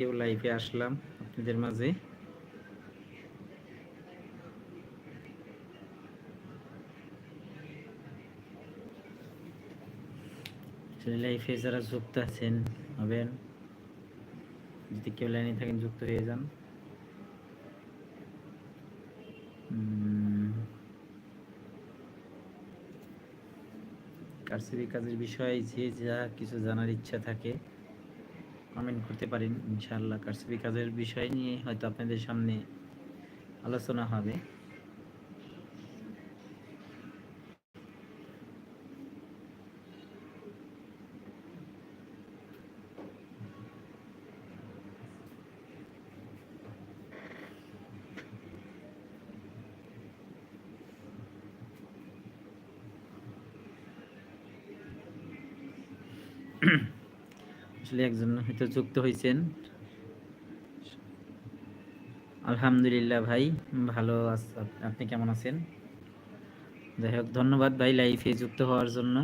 কেউ লাইভে আসলাম আপনাদের মাঝে। লাইফে যারা যুক্ত আছেন হবেন যদি কেউ লাইনে থাকেন, যুক্ত হয়ে যান। কারসিবি কাজের বিষয়ে যে যা কিছু জানার ইচ্ছা থাকে কমেন্ট করতে পারেন ইনশাআল্লাহ কারসিবি কাজের বিষয় নিয়ে হয়তো আপনাদের সামনে আলোচনা হবে। আসলে একজন হয়তো যুক্ত হয়েছেন। আলহামদুলিল্লাহ ভাই, ভালো আপনি কেমন আছেন? যাই হোক, ধন্যবাদ ভাই লাইফে যুক্ত হওয়ার জন্য।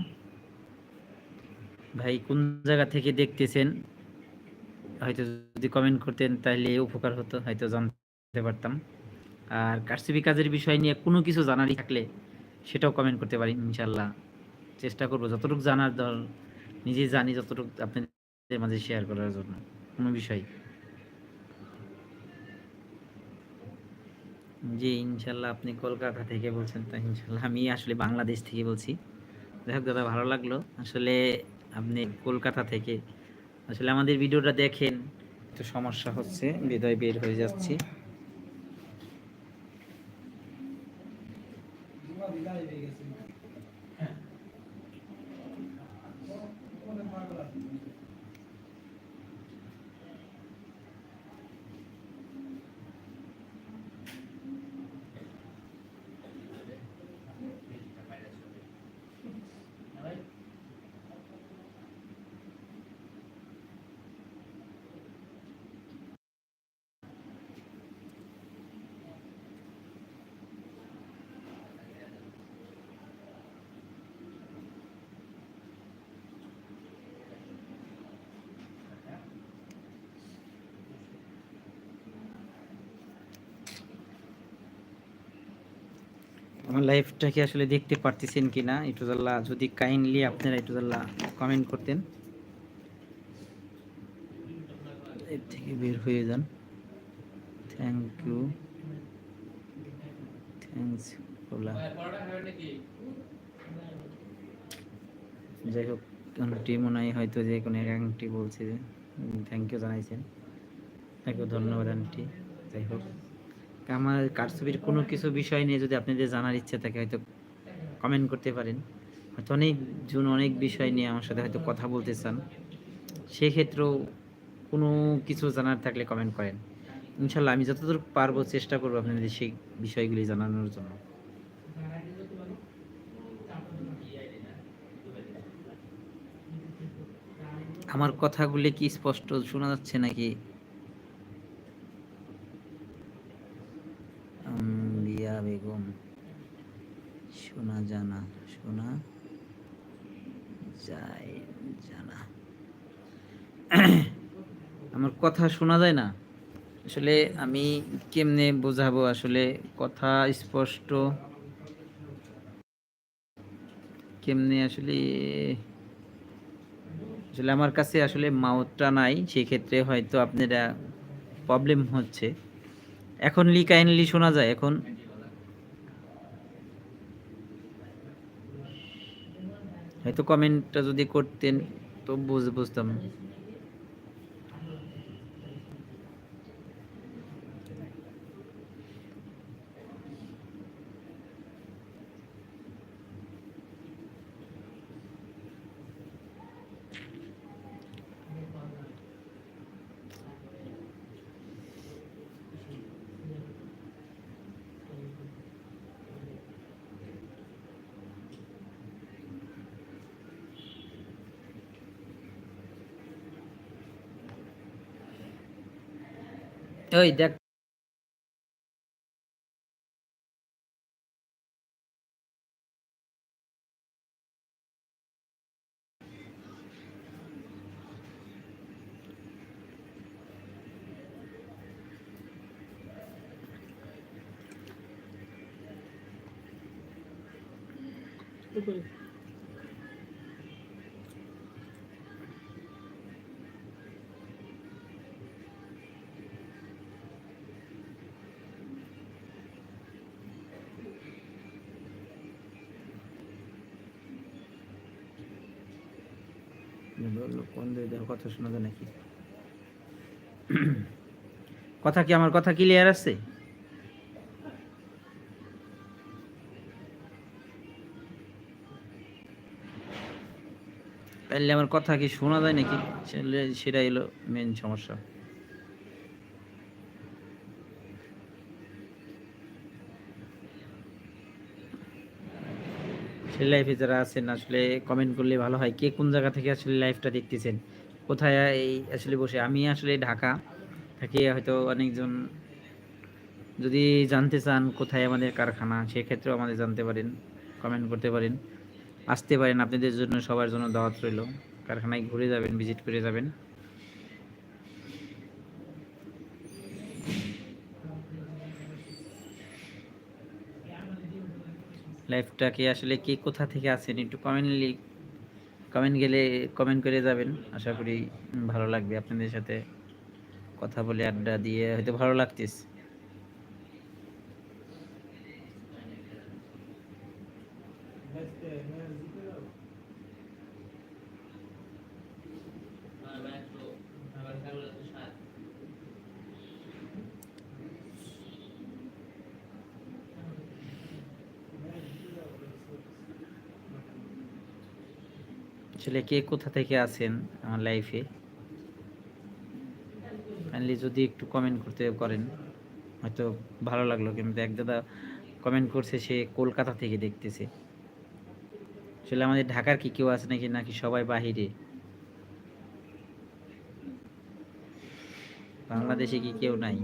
ভাই, কোন জায়গা থেকে দেখতেছেন? হয়তো যদি কমেন্ট করতেন তাহলে উপকার হতো, হয়তো জানতে পারতাম। আর কারসিবি কাজের বিষয় নিয়ে কোনো কিছু জানারই থাকলে সেটাও কমেন্ট করতে পারি ইনশাল্লাহ চেষ্টা করব, যতটুকু জানার দর নিজে জানি যতটুকু আপনাদের মাঝে শেয়ার করার জন্য, কোনো বিষয়। জি ইনশাল্লাহ আপনি কলকাতা থেকে বলছেন, তো ইনশাল্লাহ আমি আসলে বাংলাদেশ থেকে বলছি। যাই হোক দাদা, ভালো লাগল। আসলে আপনি কলকাতা থেকে, আসলে আমাদের ভিডিওটা দেখেন, একটু সমস্যা হচ্ছে হৃদয় বের হয়ে যাচ্ছি। আমার লাইফটাকে আসলে দেখতে পারতেছেন কি না ইটুজাল্লাহ যদি কাইন্ডলি আপনারা ইটুজাল্লাহ কমেন্ট করতেন। এর থেকে বের হয়ে যান। থ্যাংক ইউ থ্যাংকস যাই হোক আংটি মনে হয় হয়তো যে কোনো এক আংটি বলছে থ্যাংক ইউ জানাইছেন। ইউ ধন্যবাদ আন্টি যাই হোক। আমার কারছবির কোনো কিছু বিষয় নিয়ে যদি আপনাদের জানার ইচ্ছা থাকে, হয়তো কমেন্ট করতে পারেন। হয়তো অনেক জন অনেক বিষয় নিয়ে আমার সাথে হয়তো কথা বলতে চান। সেক্ষেত্রেও কোনো কিছু জানার থাকলে কমেন্ট করেন। ইনশাল্লাহ আমি যতদূর পারব চেষ্টা করব আপনাদের সেই বিষয়গুলি জানানোর জন্য। আমার কথাগুলি কি স্পষ্ট শোনা যাচ্ছে নাকি? শোনা জানা শোনা যায় জানা। আমার কথা শোনা যায় না? আসলে আমি কেমনে বোঝাবো? আসলে কথা স্পষ্ট। কেমনে আসলে আসলে আমার কাছে আসলে মাউথটা নাই, সেক্ষেত্রে হয়তো আপনারা প্রবলেম হচ্ছে। এখন লি কাইন্ডলি শোনা যায়, এখন হয়তো কমেন্টটা যদি করতেন তো বুঝ বুঝতাম। ওই দেখ বলল, কোন কথা শোনা নাকি? কথা কি আমার কথা ক্লিয়ার আছে? আমার কথা কি শোনা যায় নাকি? সেটা এলো মেন সমস্যা। সে লাইফে যারা আছেন, আসলে কমেন্ট করলে ভালো হয়। কে কোন জায়গা থেকে আসলে লাইফটা দেখতেছেন? কোথায় এই আসলে বসে? আমি আসলে ঢাকা থাকি, হয়তো অনেকজন যদি জানতে চান কোথায় আমাদের কারখানা, সেক্ষেত্রেও আমাদের জানতে পারেন কমেন্ট করতে পারেন। আসতে পারেন, আপনাদের জন্য সবার জন্য দাওয়াত রইল। কারখানায় ঘুরে যাবেন ভিজিট করে যাবেন। লাইফটাকে আসলে কে কোথা থেকে আছেন একটু কমেন্টলি কমেন্ট গেলে কমেন্ট করে যাবেন। আশা করি ভালো লাগবে আপনাদের সাথে কথা বলে, আড্ডা দিয়ে হয়তো ভালো লাগতেছে। আসলে কে কোথা থেকে আছেন আমার লাইফে কাইন্ডলি যদি একটু কমেন্ট করতে করেন, হয়তো ভালো লাগল। কিন্তু এক দাদা কমেন্ট করছে, সে কলকাতা থেকে দেখতেছে। আসলে আমাদের ঢাকার কি কেউ আছে নাকি নাকি সবাই বাহিরে? বাংলাদেশে কি কেউ নাই?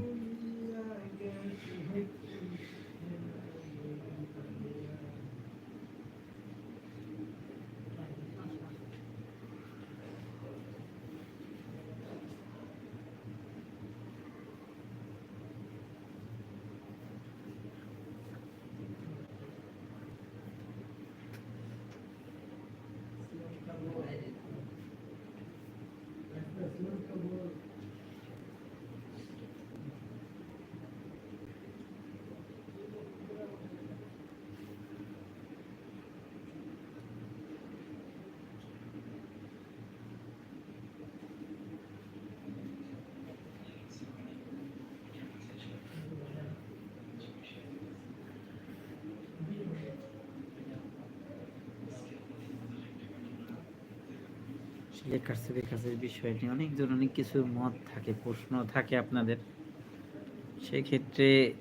কাছের কাছের বিষয় নিয়ে অনেকজন অনেক কিছু মত থাকে, প্রশ্ন থাকে আপনাদের। সেক্ষেত্রে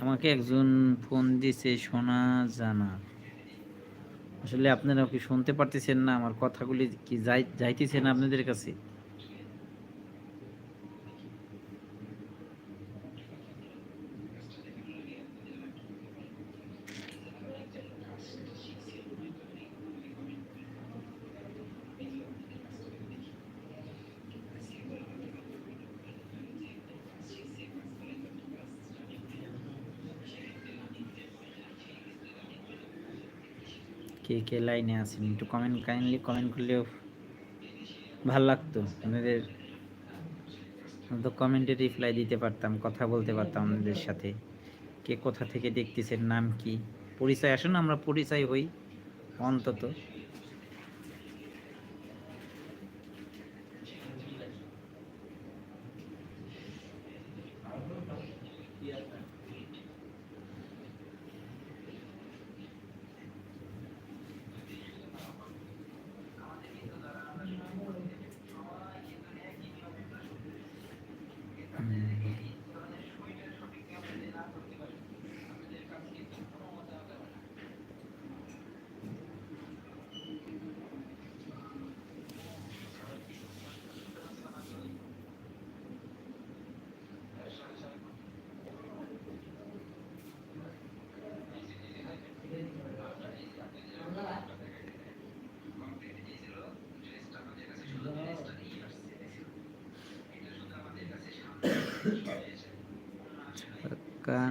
আমাকে একজন ফোন দিছে শোনা জানা। আসলে আপনারা কি শুনতে পারতেছেন না? আমার কথাগুলি কি যাই, যাইতেছে না আপনাদের কাছে? কে কে লাইনে আছেন একটু কমেন্ট কাইন্ডলি কমেন্ট করলেও ভালো লাগতো। আপনাদের তো কমেন্টে রিপ্লাই দিতে পারতাম, কথা বলতে পারতাম আপনাদের সাথে। কে কোথা থেকে দেখতেছেন, নাম কি? পরিচয়, আসুন আমরা পরিচয় হই অন্তত।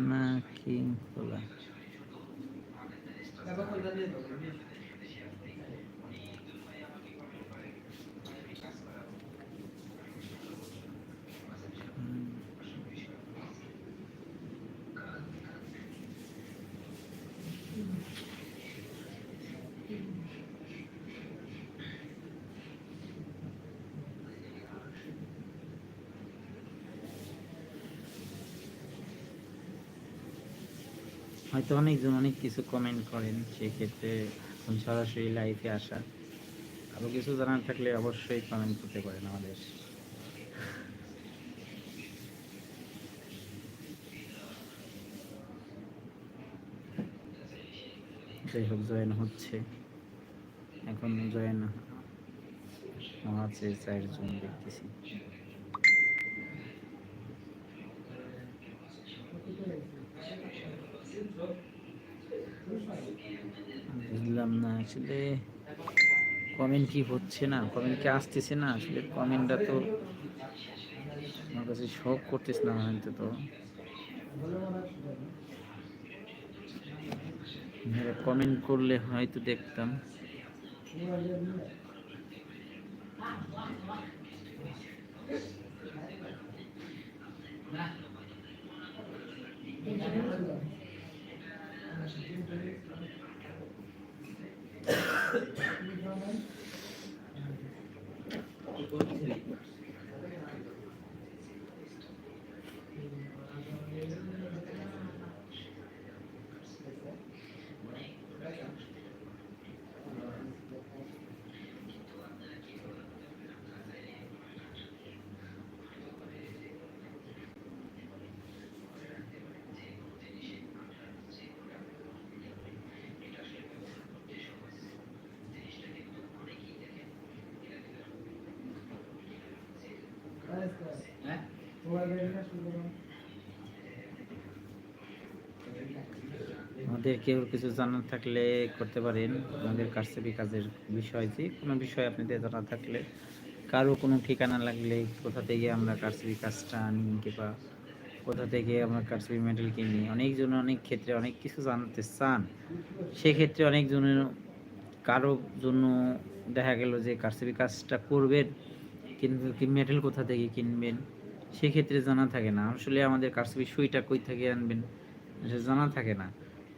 কানা কিং খোলা হয়তো অনেকজন অনেক কিছু কমেন্ট করেন, সেক্ষেত্রে সরাসরি লাইফে আসা আরও কিছু জানার থাকলে অবশ্যই কমেন্ট করতে পারেন আমাদের। যাই হোক, জয়েন হচ্ছে। এখন জয়েন আছে চারজন দেখতেছি বুঝলাম না আসলে কমেন্ট কি হচ্ছে না কমেন্ট কি আসতেছে না? আসলে কমেন্টটা তো আমার কাছে শখ করতেছে না হয়তো তো। কমেন্ট করলে হয়তো দেখতাম। আমাদের কেউ কিছু জানার থাকলে করতে পারেন। আমাদের কারসাবি কাজের বিষয় যে কোনো বিষয় আপনাদের জানা থাকলে, কারও কোনো ঠিকানা লাগলে কোথা থেকে আমরা কারসাবি কাজটা আনি কিংবা কোথা থেকে আমরা কারসাবি মেডেল কিনি, অনেকজন অনেক ক্ষেত্রে অনেক কিছু জানতে চান। সেক্ষেত্রে অনেকজনের কারও জন্য দেখা গেল যে কারসাবি কাজটা করবেন, কিন্তু কি মেটেল কোথা থেকে কিনবেন সেক্ষেত্রে জানা থাকে না। আসলে আমাদের কারসাবি সুইটা কই থেকে আনবেন? জানা থাকে না।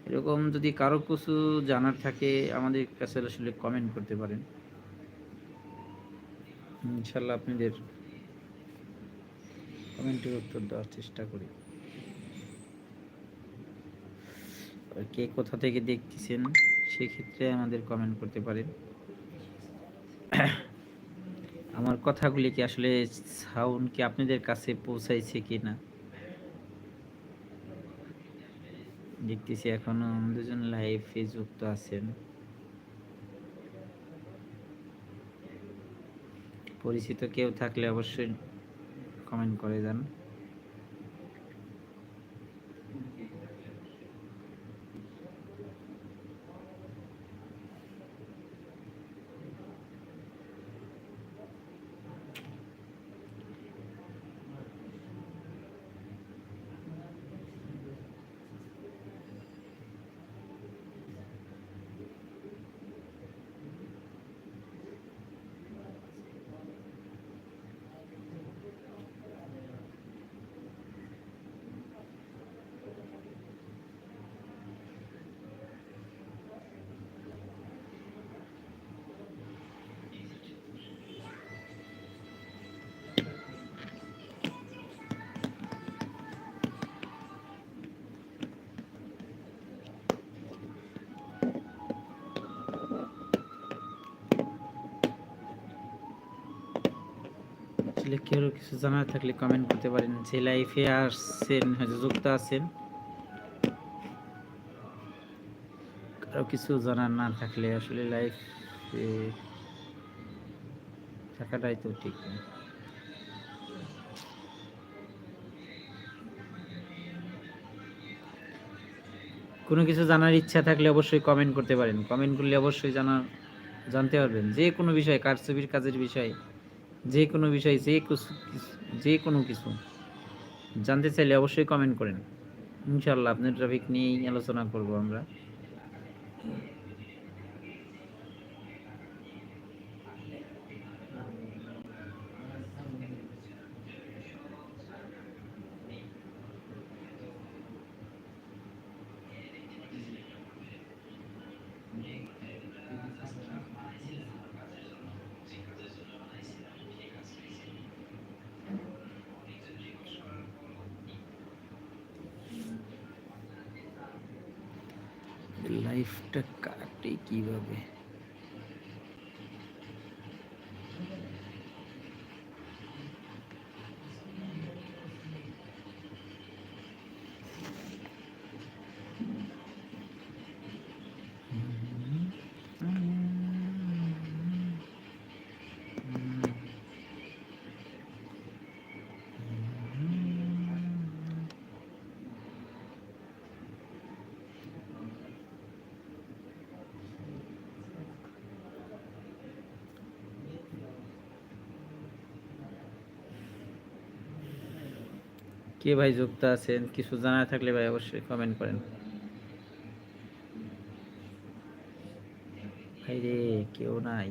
এরকম যদি কারও কিছু জানার থাকে, আমাদের কাছে আসলে কমেন্ট করতে পারেন। ইনশাল্লাহ আপনাদের কমেন্টের উত্তর দেওয়ার চেষ্টা করি। কে কোথা থেকে দেখতেছেন, সেক্ষেত্রে আমাদের কমেন্ট করতে পারেন। আমার কথাগুলি কি আসলে সাউন্ড কি আপনাদের কাছে পৌঁছাইছে কি না দেখতেছি এখনও দুজন লাইফে যুক্ত আছেন। পরিচিত কেউ থাকলে অবশ্যই কমেন্ট করে যান। আসলে কেউ কিছু জানার থাকলে কমেন্ট করতে পারেন। যে লাইফে আসছেন, হয়তো যুক্ত আছেন। কারও কিছু জানার না থাকলে আসলে লাইফ থাকাটাই তো ঠিক। না কোনো কিছু জানার ইচ্ছা থাকলে অবশ্যই কমেন্ট করতে পারেন। কমেন্ট করলে অবশ্যই জানা জানতে পারবেন। যে কোনো বিষয় কারচুপির কাজের বিষয়। যে কোনো বিষয়, যে যে কোনো কিছু জানতে চাইলে অবশ্যই কমেন্ট করেন। ইনশাল্লাহ আপনার ট্রাফিক নিয়েই আলোচনা করব আমরা। লাইফটা কাটে কিভাবে কে ভাই যুক্ত আছেন? কিছু জানা থাকলে ভাই অবশ্যই কমেন্ট করেন। ভাই রে কেউ নাই।